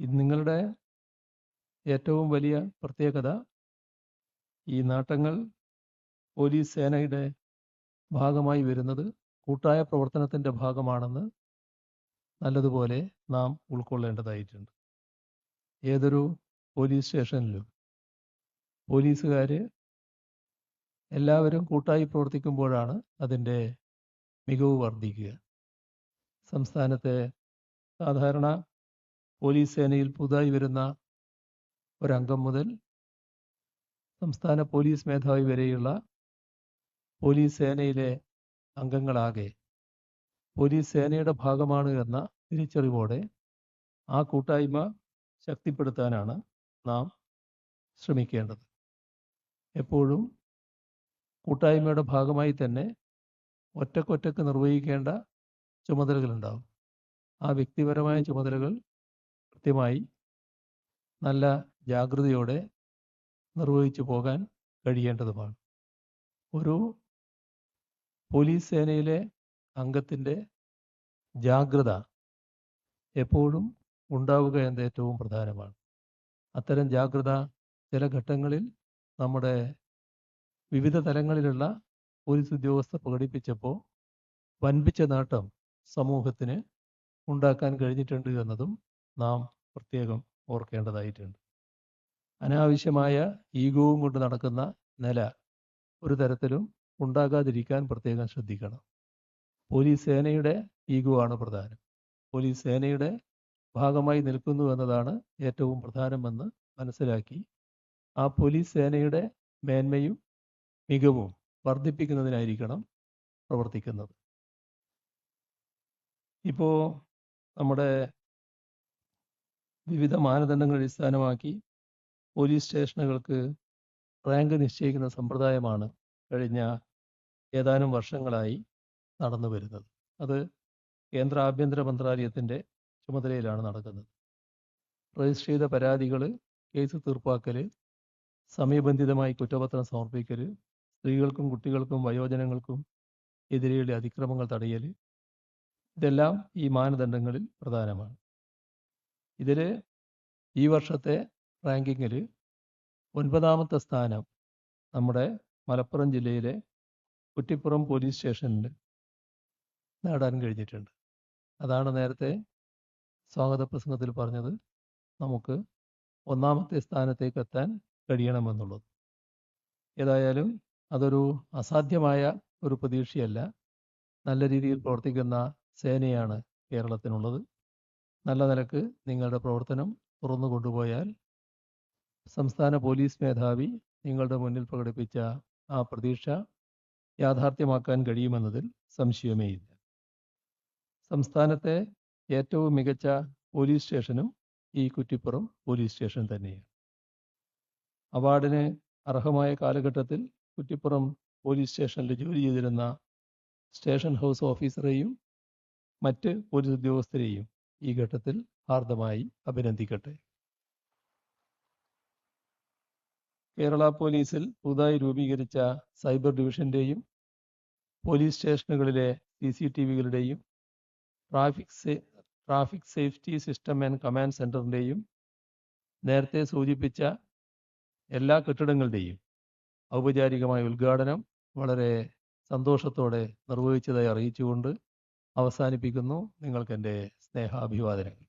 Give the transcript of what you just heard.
ഇത് നിങ്ങളുടെ ഏറ്റവും വലിയ പ്രത്യേകത. ഈ നാട്ടങ്ങൾ പോലീസ് സേനയുടെ ഭാഗമായി വരുന്നത് കൂട്ടായ പ്രവർത്തനത്തിന്റെ ഭാഗമാണെന്ന് നല്ലതുപോലെ നാം ഉൾക്കൊള്ളേണ്ടതായിട്ടുണ്ട്. ഏതൊരു പോലീസ് സ്റ്റേഷനിലും പോലീസുകാർ എല്ലാവരും കൂട്ടായി പ്രവർത്തിക്കുമ്പോഴാണ് അതിന്റെ മികവ് വർദ്ധിക്കുക. സംസ്ഥാനത്തെ സാധാരണ പോലീസ് സേനയിൽ പുതുതായി വരുന്ന ഒരംഗം മുതൽ സംസ്ഥാന പോലീസ് മേധാവി വരെയുള്ള പോലീസ് സേനയിലെ അംഗങ്ങളാകെ പോലീസ് സേനയുടെ ഭാഗമാണ് എന്ന തിരിച്ചറിവോടെ ആ കൂട്ടായ്മ ശക്തിപ്പെടുത്താനാണ് നാം ശ്രമിക്കേണ്ടത്. എപ്പോഴും കൂട്ടായ്മയുടെ ഭാഗമായി തന്നെ ഒറ്റക്കൊറ്റക്ക് നിർവഹിക്കേണ്ട ചുമതലകളുണ്ടാവും. ആ വ്യക്തിപരമായ ചുമതലകൾ കൃത്യമായി നല്ല ജാഗ്രതയോടെ നിർവഹിച്ചു പോകാൻ കഴിയേണ്ടതുമാണ്. ഒരു പോലീസ് സേനയിലെ അംഗത്തിന്റെ ജാഗ്രത എപ്പോഴും ഉണ്ടാവുക എന്നത് ഏറ്റവും പ്രധാനമാണ്. അത്തരം ജാഗ്രത ചില ഘട്ടങ്ങളിൽ നമ്മുടെ വിവിധ തലങ്ങളിലുള്ള പോലീസ് ഉദ്യോഗസ്ഥർ പ്രകടിപ്പിച്ചപ്പോൾ വൻപിച്ച നേട്ടം സമൂഹത്തിന് ഉണ്ടാക്കാൻ കഴിഞ്ഞിട്ടുണ്ട് എന്നതും നാം പ്രത്യേകം ഓർക്കേണ്ടതായിട്ടുണ്ട്. അനാവശ്യമായ ഈഗോവും കൊണ്ട് നടക്കുന്ന നില ഒരു തരത്തിലും ഉണ്ടാകാതിരിക്കാൻ പ്രത്യേകം ശ്രദ്ധിക്കണം. പോലീസ് സേനയുടെ ഈഗോ ആണ് പ്രധാനം. പോലീസ് സേനയുടെ ഭാഗമായി നിൽക്കുന്നു എന്നതാണ് ഏറ്റവും പ്രധാനമെന്ന് മനസ്സിലാക്കി ആ പോലീസ് സേനയുടെ മേന്മയും മികവും വർദ്ധിപ്പിക്കുന്നതിനായിരിക്കണം പ്രവർത്തിക്കുന്നത്. ഇപ്പോൾ നമ്മുടെ വിവിധ മാനദണ്ഡങ്ങൾ അടിസ്ഥാനമാക്കി പോലീസ് സ്റ്റേഷനുകൾക്ക് റാങ്ക് നിശ്ചയിക്കുന്ന സമ്പ്രദായമാണ് കഴിഞ്ഞ ഏതാനും വർഷങ്ങളായി നടന്നു വരുന്നത്. അത് കേന്ദ്ര ആഭ്യന്തര മന്ത്രാലയത്തിന്റെ ചുമതലയിലാണ് നടക്കുന്നത്. രജിസ്റ്റർ ചെയ്ത പരാതികൾ കേസ് തീർപ്പാക്കൽ സമയബന്ധിതമായി കുറ്റപത്രം സമർപ്പിക്കൽ സ്ത്രീകൾക്കും കുട്ടികൾക്കും വയോജനങ്ങൾക്കും എതിരെയുള്ള അതിക്രമങ്ങൾ തടയൽ ഇതെല്ലാം ഈ മാനദണ്ഡങ്ങളിൽ പ്രധാനമാണ്. ഇതിൽ ഈ വർഷത്തെ റാങ്കിങ്ങിൽ ഒൻപതാമത്തെ സ്ഥാനം നമ്മുടെ മലപ്പുറം ജില്ലയിലെ കുറ്റിപ്പുറം പോലീസ് സ്റ്റേഷനിൽ നേടാൻ കഴിഞ്ഞിട്ടുണ്ട്. അതാണ് നേരത്തെ സ്വാഗത പ്രസംഗത്തിൽ പറഞ്ഞത്. നമുക്ക് ഒന്നാമത്തെ സ്ഥാനത്തേക്ക് എത്താൻ കഴിയണമെന്നുള്ളത്. ഏതായാലും അതൊരു അസാധ്യമായ ഒരു പ്രതീക്ഷയല്ല. നല്ല രീതിയിൽ പ്രവർത്തിക്കുന്ന സേനയാണ് കേരളത്തിനുള്ളത്. നല്ല നിലയ്ക്ക് നിങ്ങളുടെ പ്രവർത്തനം തുറന്നു കൊണ്ടുപോയാൽ സംസ്ഥാന പോലീസ് മേധാവി നിങ്ങളുടെ മുന്നിൽ പ്രകടിപ്പിച്ച ആ പ്രതീക്ഷ യാഥാർത്ഥ്യമാക്കാൻ കഴിയുമെന്നതിൽ സംശയമേയില്ല സംസ്ഥാനത്തെ ഏറ്റവും മികച്ച പോലീസ് സ്റ്റേഷനും ഈ കുറ്റിപ്പുറം പോലീസ് സ്റ്റേഷൻ തന്നെയാണ്. അവാർഡിന് അർഹമായ കാലഘട്ടത്തിൽ കുറ്റിപ്പുറം പോലീസ് സ്റ്റേഷനിൽ ജോലി ചെയ്തിരുന്ന സ്റ്റേഷൻ ഹൗസ് ഓഫീസറെയും മറ്റ് പോലീസ് ഉദ്യോഗസ്ഥരെയും ഈ ഘട്ടത്തിൽ ഹാർദമായി അഭിനന്ദിക്കട്ടെ. കേരള പോലീസിൽ പുതുതായി രൂപീകരിച്ച സൈബർ ഡിവിഷന്റെയും പോലീസ് സ്റ്റേഷനുകളിലെ C C T വികളുടെയും traffic traffic safety system and command സെന്ററിന്റെയും നേരത്തെ സൂചിപ്പിച്ച എല്ലാ കെട്ടിടങ്ങളുടെയും ഔപചാരികമായ ഉദ്ഘാടനം വളരെ സന്തോഷത്തോടെ നിർവഹിച്ചതായി അറിയിച്ചുകൊണ്ട് അവസാനിപ്പിക്കുന്നു. നിങ്ങൾക്ക് എന്റെ സ്നേഹാഭിവാദനങ്ങൾ